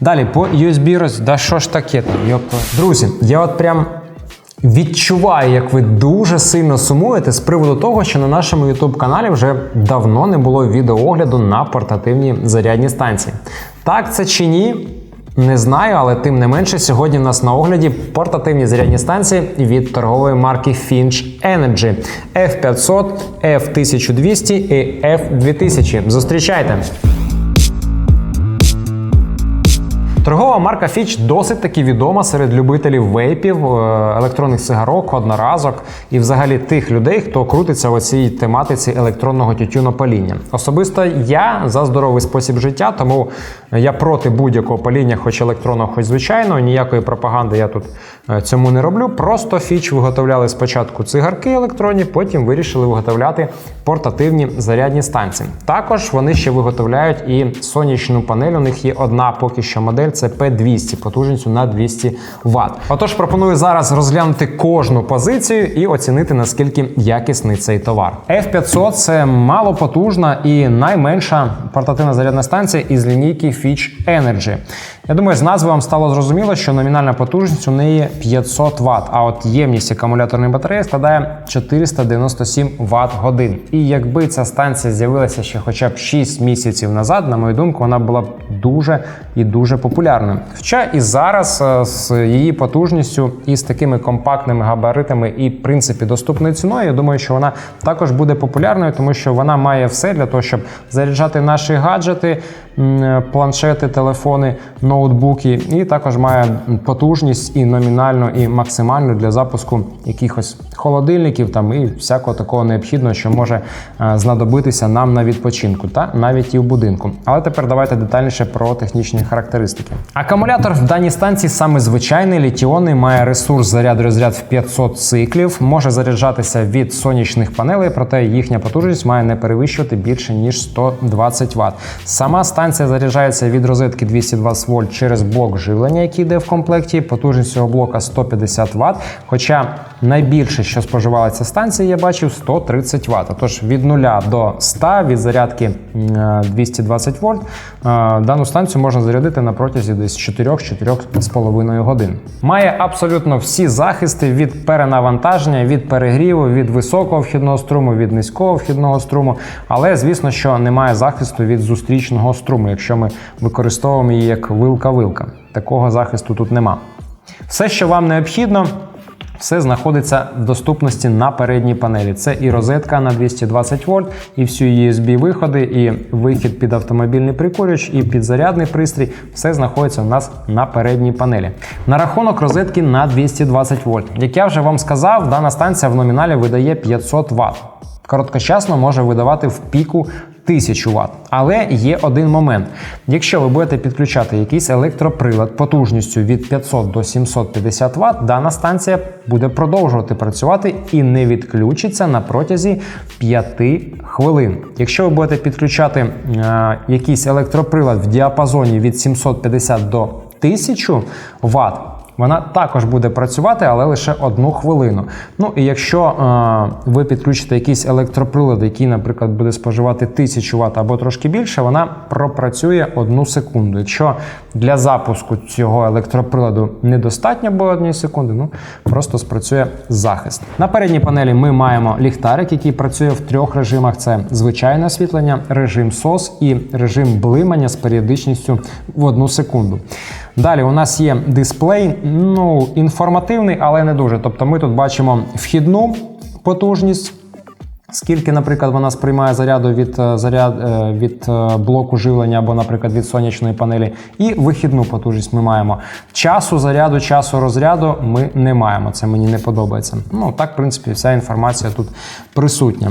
Далі по USB роз... Да що ж таке там? Йопа. Друзі, я от прям відчуваю, як ви дуже сильно сумуєте з приводу того, що на нашому YouTube каналі вже давно не було відеоогляду на портативні зарядні станції. Так це чи ні? Не знаю, але тим не менше, сьогодні в нас на огляді портативні зарядні станції від торгової марки Finch Energy F500, F1200 і F2000. Зустрічайте! Торгова марка Fitch досить таки відома серед любителів вейпів, е, електронних цигарок, одноразок і взагалі тих людей, хто крутиться в цій тематиці електронного тютюнопаління. Особисто я за здоровий спосіб життя, тому я проти будь-якого паління, хоч електронного, хоч звичайного. Ніякої пропаганди я тут е, цьому не роблю. Просто Fitch виготовляли спочатку цигарки електронні, потім вирішили виготовляти портативні зарядні станції. Також вони ще виготовляють і сонячну панель. У них є одна поки що модель це P200 потужністю на 200 Вт. Отож, пропоную зараз розглянути кожну позицію і оцінити наскільки якісний цей товар. F500 це малопотужна і найменша портативна зарядна станція із лінійки Fitch Energy. Я думаю, з назви вам стало зрозуміло, що номінальна потужність у неї 500 Вт, а от ємність акумуляторної батареї складає 497 Вт годин. І якби ця станція з'явилася ще хоча б 6 місяців назад, на мою думку, вона була б дуже і дуже популярною. Хоча і зараз е, з її потужністю і з такими компактними габаритами і в принципі доступною ціною, я думаю, що вона також буде популярною, тому що вона має все для того, щоб заряджати наші гаджети, планшети, телефони, ноутбуки, і також має потужність і номінальну, і максимальну для запуску якихось холодильників там і всякого такого необхідного, що може е, знадобитися нам на відпочинку, та навіть і в будинку. Але тепер давайте детальніше про технічні характеристики. Акумулятор в даній станції саме звичайний літіонний, має ресурс заряду розряд в 500 циклів, може заряджатися від сонячних панелей, проте їхня потужність має не перевищувати більше ніж 120 Вт. Сама станція заряджається від розетки 220 вольт через блок живлення, який йде в комплекті. Потужність цього блока 150 Вт. Хоча найбільше, що споживала ця станція, я бачив 130 Вт. Тож від 0 до 100 від зарядки 220 вольт е, дану станцію можна зарядити на протязі десь 4-4,5 годин. Має абсолютно всі захисти від перенавантаження, від перегріву, від високого вхідного струму, від низького вхідного струму. Але звісно, що немає захисту від зустрічного струму, якщо ми використовуємо її як вилка-вилка. Такого захисту тут нема. Все, що вам необхідно. Все знаходиться в доступності на передній панелі. Це і розетка на 220 вольт, і всі USB виходи, і вихід під автомобільний прикурювач, і підзарядний пристрій. Все знаходиться у нас на передній панелі. На рахунок розетки на 220 вольт. Як я вже вам сказав, дана станція в номіналі видає 500 Вт. Короткочасно може видавати в піку 1000 Вт. Але є один момент: якщо ви будете підключати якийсь електроприлад потужністю від 500 до 750 Вт, дана станція буде продовжувати працювати і не відключиться на протязі 5 хвилин. Якщо ви будете підключати е, якийсь електроприлад в діапазоні від 750 до 1000 Вт, вона також буде працювати, але лише одну хвилину. Ну і якщо е, ви підключите якийсь електроприлад, який, наприклад, буде споживати 1000 Вт або трошки більше, вона пропрацює одну секунду. Якщо для запуску цього електроприладу недостатньо було однієї секунди, ну просто спрацює захист. На передній панелі ми маємо ліхтарик, який працює в трьох режимах: це звичайне освітлення, режим SOS і режим блимання з періодичністю в одну секунду. Далі у нас є дисплей, ну інформативний, але не дуже. Тобто ми тут бачимо вхідну потужність. Скільки, наприклад, вона сприймає заряду від е, заряд е, від е, блоку живлення або, наприклад, від сонячної панелі, і вихідну потужність ми маємо. Часу заряду, часу розряду ми не маємо. Це мені не подобається. Ну так, в принципі, вся інформація тут присутня.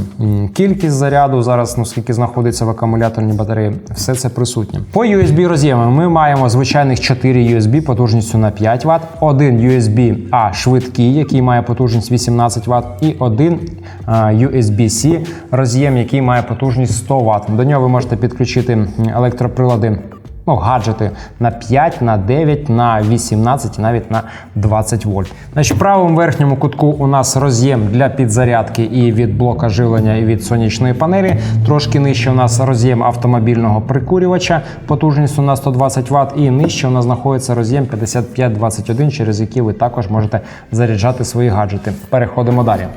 Кількість заряду зараз, ну скільки знаходиться в акумуляторній батареї, все це присутнє. По USB роз'ємам ми маємо звичайних 4 USB потужністю на 5 Вт, один USB A швидкий, який має потужність 18 Вт, і один USB USB-C роз'єм, який має потужність 100 Вт. До нього ви можете підключити електроприлади ну, гаджети на 5, на 9, на 18 і навіть на 20 вольт. Значить, в правому верхньому кутку у нас роз'єм для підзарядки і від блока живлення, і від сонячної панелі. Трошки нижче у нас роз'єм автомобільного прикурювача, потужністю на 120 Вт, і нижче у нас знаходиться роз'єм 5521, через який ви також можете заряджати свої гаджети. Переходимо далі.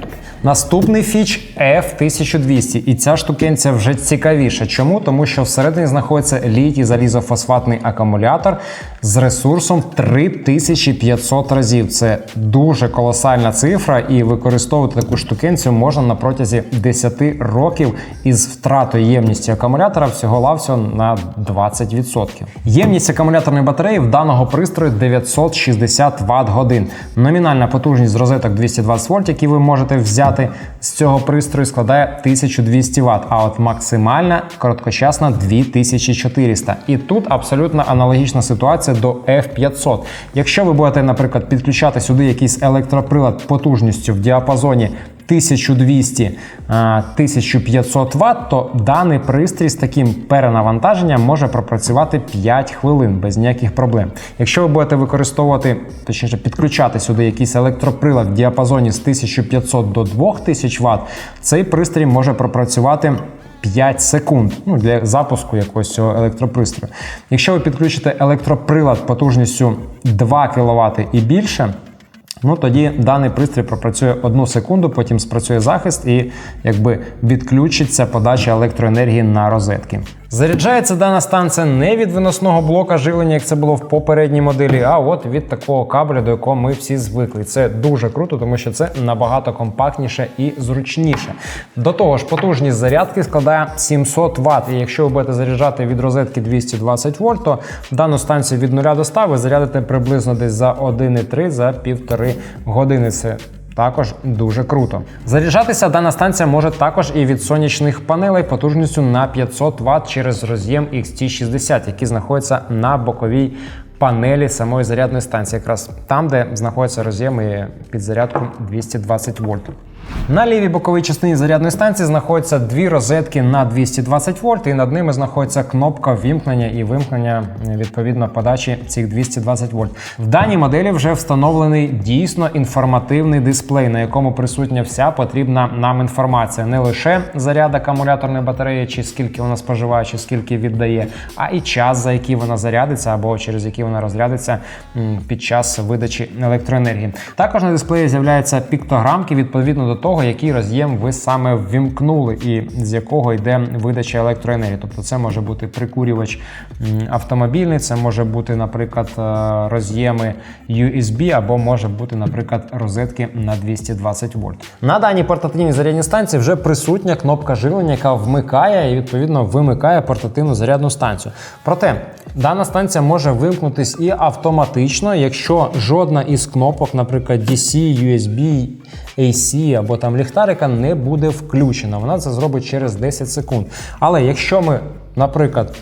Наступний фіч F1200, і ця штукенця вже цікавіша. Чому? Тому що всередині знаходиться літій залізофосфатний акумулятор з ресурсом 3500 разів. Це дуже колосальна цифра, і використовувати таку штукенцю можна на протязі 10 років із втратою ємності акумулятора всього-лавсього на 20%. Ємність акумуляторної батареї в даного пристрою 960 Вт годин. Номінальна потужність розеток 220 вольт, які ви можете взяти з цього пристрою, складає 1200 Вт, а от максимальна короткочасна 2400. І тут абсолютно аналогічна ситуація до F500. Якщо ви будете, наприклад, підключати сюди якийсь електроприлад потужністю в діапазоні 1200-1500 Вт, то даний пристрій з таким перенавантаженням може пропрацювати 5 хвилин без ніяких проблем. Якщо ви будете використовувати, точніше підключати сюди якийсь електроприлад в діапазоні з 1500 до 2000 Вт, цей пристрій може пропрацювати 5 секунд ну, для запуску якогось цього електропристрою. Якщо ви підключите електроприлад потужністю 2 кВт і більше, Ну тоді даний пристрій пропрацює одну секунду, потім спрацює захист і якби відключиться подача електроенергії на розетки. Заряджається дана станція не від виносного блока живлення, як це було в попередній моделі, а от від такого кабеля, до якого ми всі звикли. Це дуже круто, тому що це набагато компактніше і зручніше. До того ж, потужність зарядки складає 700 Вт. І якщо ви будете заряджати від розетки 220 вольт, то дану станцію від 0 до 100 ви зарядите приблизно десь за 1,3 за півтори години. Це також дуже круто. Заряджатися дана станція може також і від сонячних панелей потужністю на 500 Вт через роз'єм XT60, який знаходиться на боковій панелі самої зарядної станції, якраз там, де знаходяться роз'єми під зарядку 220 вольт. На лівій боковій частині зарядної станції знаходяться дві розетки на 220 вольт, і над ними знаходиться кнопка вімкнення і вимкнення відповідно подачі цих 220 вольт. В даній моделі вже встановлений дійсно інформативний дисплей, на якому присутня вся потрібна нам інформація. Не лише заряд акумуляторної батареї, чи скільки вона споживає, чи скільки віддає, а і час, за який вона зарядиться, або через який вона розрядиться під час видачі електроенергії. Також на дисплеї з'являються піктограмки відповідно до того, який роз'єм ви саме ввімкнули, і з якого йде видача електроенергії. Тобто це може бути прикурювач автомобільний, це може бути, наприклад, е, роз'єми USB, або може бути, наприклад, розетки на 220 вольт. На даній портативній зарядній станції вже присутня кнопка живлення, яка вмикає і відповідно вимикає портативну зарядну станцію. Проте дана станція може вимкнутись і автоматично, якщо жодна із кнопок, наприклад, DC, USB, AC або там ліхтарика не буде включена. Вона це зробить через 10 секунд. Але якщо ми, наприклад,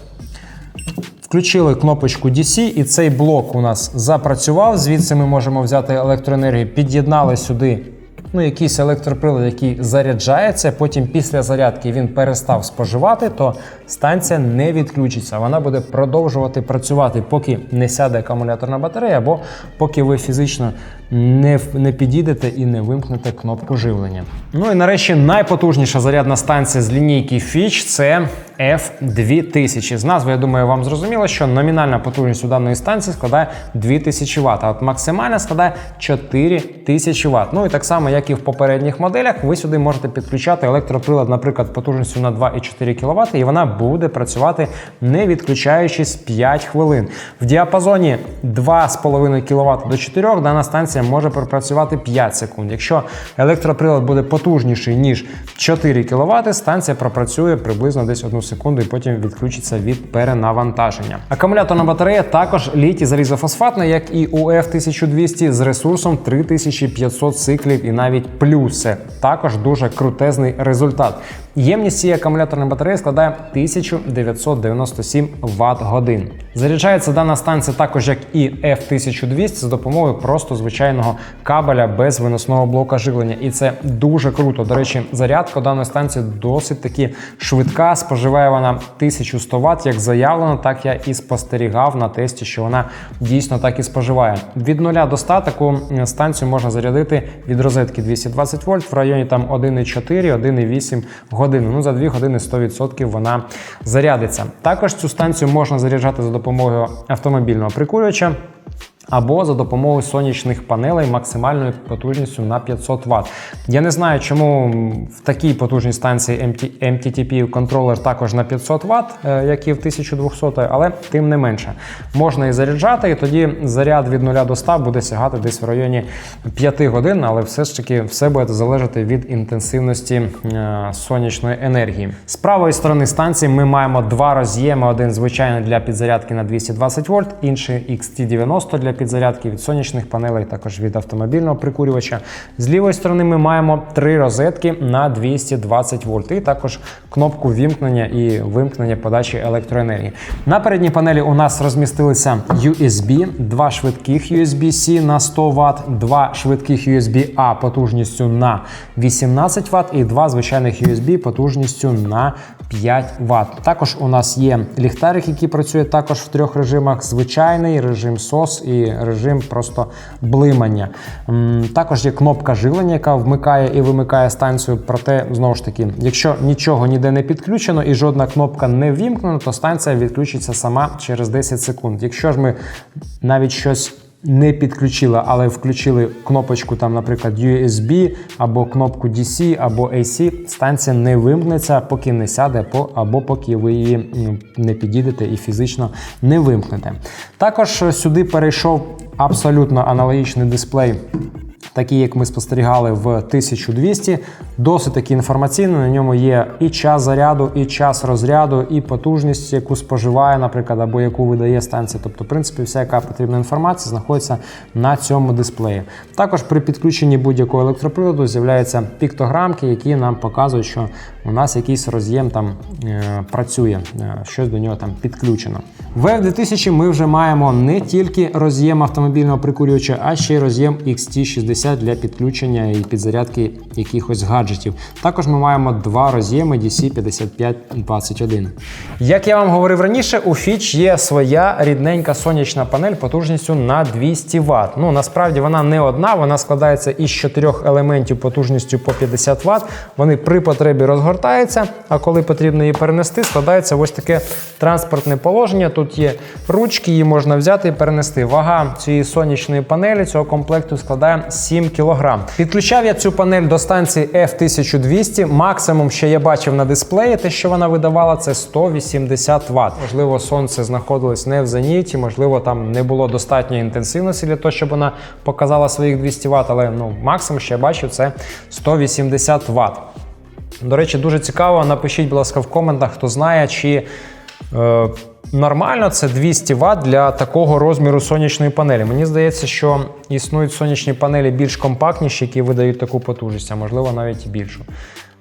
Включили кнопочку DC, і цей блок у нас запрацював. Звідси ми можемо взяти електроенергію, під'єднали сюди ну, якийсь електроприлад, який заряджається. Потім після зарядки він перестав споживати, то станція не відключиться. Вона буде продовжувати працювати, поки не сяде акумуляторна батарея, або поки ви фізично не не підійдете і не вимкнете кнопку живлення. Ну і нарешті найпотужніша зарядна станція з лінійки Fitch – це F2000. З назви, я думаю, вам зрозуміло, що номінальна потужність у даної станції складає 2000 Вт, а от максимальна складає 4000 Вт. Ну і так само, як і в попередніх моделях, ви сюди можете підключати електроприлад, наприклад, потужністю на 2,4 кВт, і вона буде працювати не відключаючись 5 хвилин. В діапазоні 2,5 кВт до 4 дана станція може пропрацювати 5 секунд. Якщо електроприлад буде потужніший, ніж 4 кВт, станція пропрацює приблизно десь 1 секунду і потім відключиться від перенавантаження. Акумуляторна батарея також літій залізофосфатна, як і у F1200 з ресурсом 3500 циклів і навіть плюс. Це також дуже крутезний результат. Ємність цієї акумуляторної батареї складає 1997 Вт годин. Заряджається дана станція також як і F1200 з допомогою просто звичайного кабеля без виносного блока живлення. І це дуже круто. До речі, зарядка даної станції досить таки швидка. Споживає вона 1100 Вт, як заявлено, так я і спостерігав на тесті, що вона дійсно так і споживає. Від 0 до 100 таку станцію можна зарядити від розетки 220 вольт в районі там 1,4, 1,8 години. Ну за 2 години 100% вона зарядиться. Також цю станцію можна заряджати за допомогою автомобільного прикурювача. Або за допомогою сонячних панелей максимальною потужністю на 500 Вт. Я не знаю, чому в такій потужній станції MT, MTTP контролер також на 500 Вт, е, як і в 1200, але тим не менше. Можна і заряджати, і тоді заряд від 0 до 100 буде сягати десь в районі 5 годин, але все ж таки все буде залежати від інтенсивності е, сонячної енергії. З правої сторони станції ми маємо два роз'єми: один звичайний для підзарядки на 220 вольт, інший XT90 для підзарядки від сонячних панелей, також від автомобільного прикурювача. З лівої сторони ми маємо три розетки на 220 вольт, і також кнопку вімкнення і вимкнення подачі електроенергії. На передній панелі у нас розмістилися USB, два швидких USB-C на 100 Вт, два швидких USB-A потужністю на 18 Вт і два звичайних USB потужністю на 5 Вт. Також у нас є ліхтарик, який працює також в трьох режимах: звичайний режим SOS і режим просто блимання. Також є кнопка живлення, яка вмикає і вимикає станцію. Проте, знову ж таки, якщо нічого ніде не підключено і жодна кнопка не ввімкнена, то станція відключиться сама через 10 секунд. Якщо ж ми навіть щось не підключила, але включили кнопочку, там, наприклад, USB або кнопку DC або AC, станція не вимкнеться, поки не сяде, або поки ви її не підійдете і фізично не вимкнете. Також сюди перейшов абсолютно аналогічний дисплей. Такий, як ми спостерігали в 1200, досить таки інформаційний. На ньому є і час заряду, і час розряду, і потужність, яку споживає, наприклад, або яку видає станція. Тобто, в принципі, вся яка потрібна інформація знаходиться на цьому дисплеї. Також при підключенні будь-якого електроприладу з'являються піктограмки, які нам показують, що у нас якийсь роз'єм там е, працює, е, щось до нього там підключено. В F2000 ми вже маємо не тільки роз'єм автомобільного прикурювача, а ще й роз'єм XT60 для підключення і підзарядки якихось гаджетів. Також ми маємо два роз'єми DC5521. Як я вам говорив раніше, у Fitch є своя рідненька сонячна панель потужністю на 200 Вт. Ну насправді вона не одна, вона складається із чотирьох елементів потужністю по 50 Вт. Вони при потребі розгортаються, а коли потрібно її перенести, складається ось таке транспортне положення. Тут є ручки, її можна взяти і перенести. Вага цієї сонячної панелі цього комплекту складає 7 кг. Підключав я цю панель до станції F1200. Максимум, що я бачив на дисплеї, те, що вона видавала, це 180 Вт. Можливо, сонце знаходилось не в зеніті, можливо, там не було достатньої інтенсивності для того, щоб вона показала своїх 200 Вт, але ну, максимум, що я бачив, це 180 Вт. До речі, дуже цікаво. Напишіть, будь ласка, в коментах, хто знає, чи е, нормально це 200 Вт для такого розміру сонячної панелі. Мені здається, що існують сонячні панелі більш компактніші, які видають таку потужність, а можливо навіть і більшу.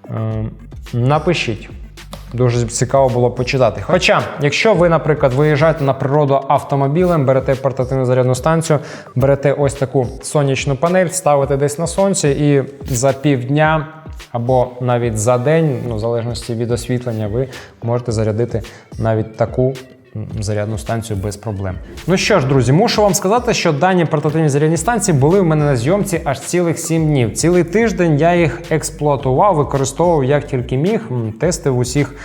Е, напишіть. Дуже цікаво було почитати. Хоча, якщо ви, наприклад, виїжджаєте на природу автомобілем, берете портативну зарядну станцію, берете ось таку сонячну панель, ставите десь на сонці, і за півдня або навіть за день, ну в залежності від освітлення, ви можете зарядити навіть таку. Зарядну станцію без проблем. Ну що ж, друзі, мушу вам сказати, що дані портативні зарядні станції були в мене на зйомці аж цілих 7 днів. Цілий тиждень я їх експлуатував, використовував як тільки міг, м, тестив в усіх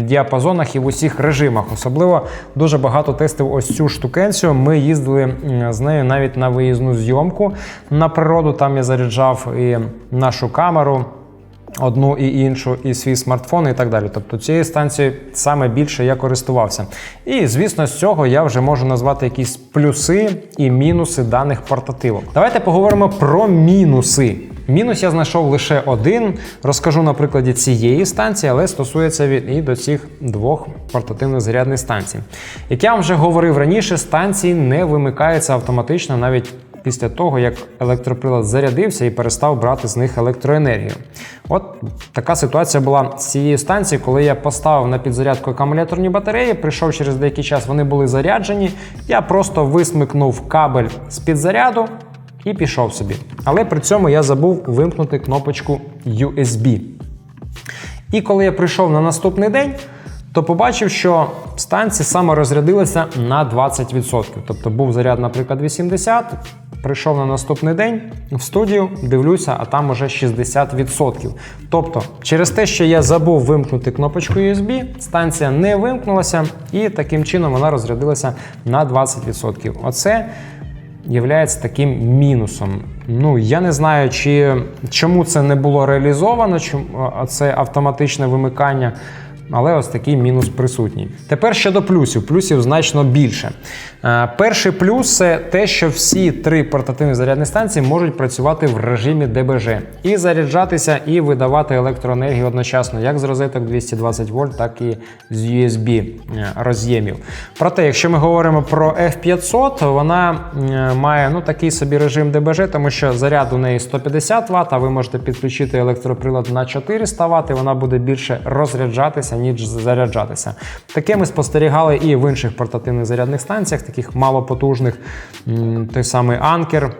діапазонах і в усіх режимах. Особливо дуже багато тестив ось цю штукенцію. Ми їздили з нею навіть на виїзну зйомку на природу. Там я заряджав і нашу камеру одну і іншу, і свій смартфон, і так далі. Тобто цією станцією саме більше я користувався. І звісно, з цього я вже можу назвати якісь плюси і мінуси даних портативок. Давайте поговоримо про мінуси. Мінус я знайшов лише один. Розкажу на прикладі цієї станції, але стосується він і до цих двох портативних зарядних станцій. Як я вам вже говорив раніше, станції не вимикаються автоматично навіть після того, як електроприлад зарядився і перестав брати з них електроенергію. От така ситуація була з цією станцією, коли я поставив на підзарядку акумуляторні батареї, прийшов через деякий час, вони були заряджені. Я просто висмикнув кабель з підзаряду і пішов собі. Але при цьому я забув вимкнути кнопочку USB. І коли я прийшов на наступний день, то побачив, що станція саме розрядилася на 20%. Тобто був заряд, наприклад, 80, прийшов на наступний день в студію, дивлюся, а там уже 60%. Тобто, через те, що я забув вимкнути кнопочку USB, станція не вимкнулася, і таким чином вона розрядилася на 20%. Оце являється таким мінусом. Ну я не знаю, чи чому це не було реалізовано, чому це автоматичне вимикання. Але ось такий мінус присутній. Тепер щодо плюсів, плюсів значно більше. Е, перший плюс це те, що всі три портативні зарядні станції можуть працювати в режимі ДБЖ і заряджатися, і видавати електроенергію одночасно, як з розеток 220 вольт, так і з USB е, роз'ємів. Проте, якщо ми говоримо про F500, вона має ну, такий собі режим ДБЖ, тому що заряд у неї 150 Вт, а ви можете підключити електроприлад на 400 Вт, і вона буде більше розряджатися, ніж заряджатися. Таке ми спостерігали і в інших портативних зарядних станціях таких малопотужних, той самий анкер,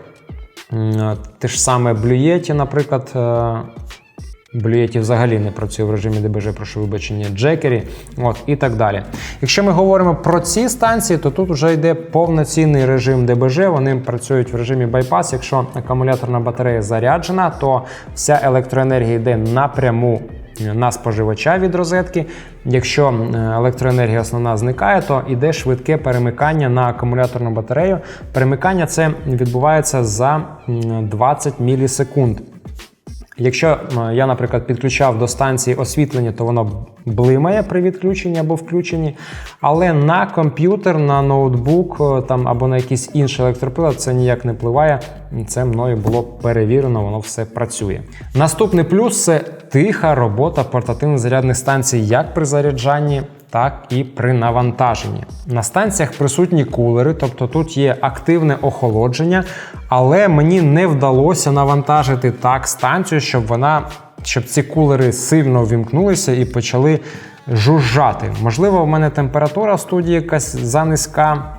те ж саме Blue наприклад. Blue взагалі не працює в режимі ДБЖ, прошу вибачення, Джекері от, і так далі. Якщо ми говоримо про ці станції, то тут вже йде повноцінний режим ДБЖ. Вони працюють в режимі байпас. Якщо акумуляторна батарея заряджена, то вся електроенергія йде напряму на споживача від розетки. Якщо електроенергія основна зникає, то йде швидке перемикання на акумуляторну батарею. Перемикання це відбувається за 20 мілісекунд. Якщо я, наприклад, підключав до станції освітлення, то воно блимає при відключенні або включенні. Але на комп'ютер, на ноутбук там або на якийсь інший електроприлад це ніяк не впливає. Це мною було перевірено, воно все працює. Наступний плюс це тиха робота портативних зарядних станцій як при заряджанні, так і при навантаженні. На станціях присутні кулери, тобто тут є активне охолодження, але мені не вдалося навантажити так станцію, щоб вона, щоб ці кулери сильно вімкнулися і почали жужжати. Можливо, в мене температура в студії якась занизька.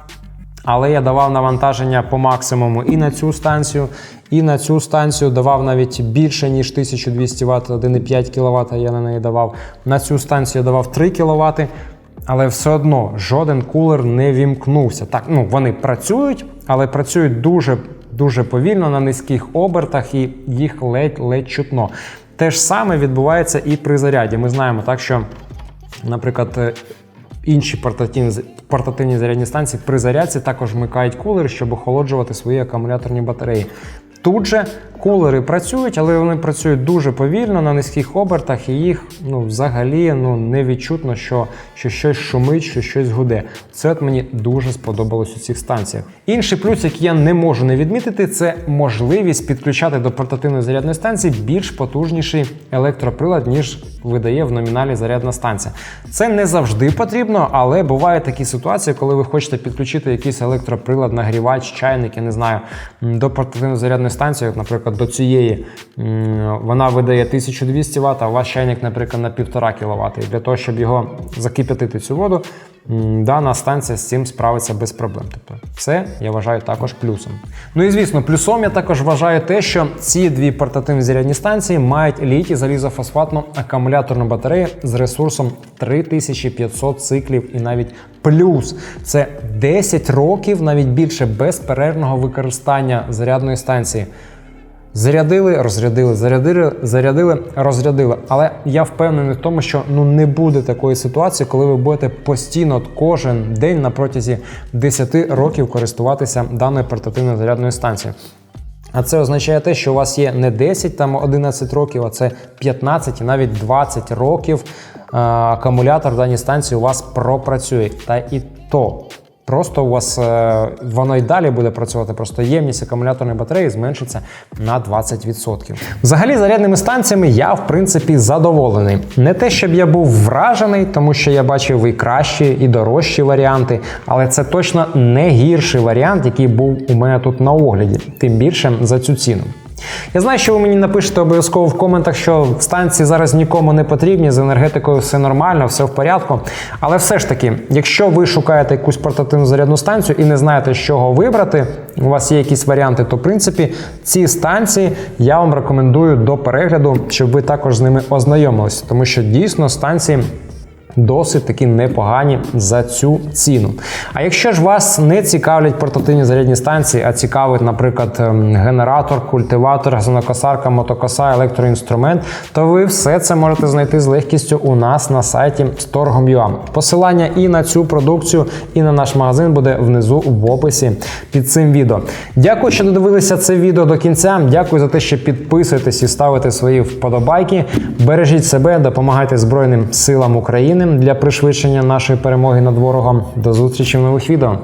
Але я давав навантаження по максимуму і на цю станцію, і на цю станцію давав навіть більше, ніж 1200 Вт, 1,5 кВт я на неї давав. На цю станцію я давав 3 кВт, але все одно жоден кулер не вімкнувся. Так, ну вони працюють, але працюють дуже дуже повільно на низьких обертах, і їх ледь-ледь чутно. Те ж саме відбувається і при заряді. Ми знаємо так, що, наприклад, інші портативні портативні зарядні станції при зарядці також вмикають кулери, щоб охолоджувати свої акумуляторні батареї. Тут же кулери працюють, але вони працюють дуже повільно на низьких обертах, і їх ну, взагалі ну, не відчутно, що що щось шумить, що щось гуде. Це от мені дуже сподобалось у цих станціях. Інший плюс, який я не можу не відмітити, це можливість підключати до портативної зарядної станції більш потужніший електроприлад, ніж видає в номіналі зарядна станція. Це не завжди потрібно, але бувають такі ситуації, коли ви хочете підключити якийсь електроприлад, нагрівач, чайник, я не знаю, до портативної зарядної станції, наприклад, до цієї вона видає 1200 Вт, а у вас чайник, наприклад, на 1,5 кВт. І для того, щоб його закип'ятити цю воду, дана станція з цим справиться без проблем. Тобто це я вважаю також плюсом. Ну і звісно, плюсом я також вважаю те, що ці дві портативні зарядні станції мають літі залізофосфатну акумуляторну батарею з ресурсом 3500 циклів і навіть плюс. Це 10 років, навіть більше безперервного використання зарядної станції. Зарядили, розрядили, зарядили, зарядили, розрядили. Але я впевнений в тому, що ну не буде такої ситуації, коли ви будете постійно кожен день на протязі 10 років користуватися даною портативною зарядною станцією. А це означає те, що у вас є не 10, там 11 років, а це 15 і навіть 20 років акумулятор в даній станції у вас пропрацює. Та і то Просто у вас е, воно й далі буде працювати. Просто ємність акумуляторної батареї зменшиться на 20%. Взагалі, зарядними станціями я в принципі задоволений. Не те, щоб я був вражений, тому що я бачив і кращі, і дорожчі варіанти, але це точно не гірший варіант, який був у мене тут на огляді, тим більше за цю ціну. Я знаю, що ви мені напишете обов'язково в коментах, що станції зараз нікому не потрібні, з енергетикою все нормально, все в порядку. Але все ж таки, якщо ви шукаєте якусь портативну зарядну станцію і не знаєте, з чого вибрати, у вас є якісь варіанти, то в принципі ці станції я вам рекомендую до перегляду, щоб ви також з ними ознайомилися, тому що дійсно станції досить таки непогані за цю ціну. А якщо ж вас не цікавлять портативні зарядні станції, а цікавить, наприклад, ем, генератор, культиватор, газонокосарка, мотокоса, електроінструмент, то ви все це можете знайти з легкістю у нас на сайті Storgom.ua. Посилання і на цю продукцію, і на наш магазин буде внизу в описі під цим відео. Дякую, що додивилися це відео до кінця. Дякую за те, що підписуєтесь і ставите свої вподобайки. Бережіть себе, допомагайте Збройним силам України для пришвидшення нашої перемоги над ворогом. До зустрічі в нових відео.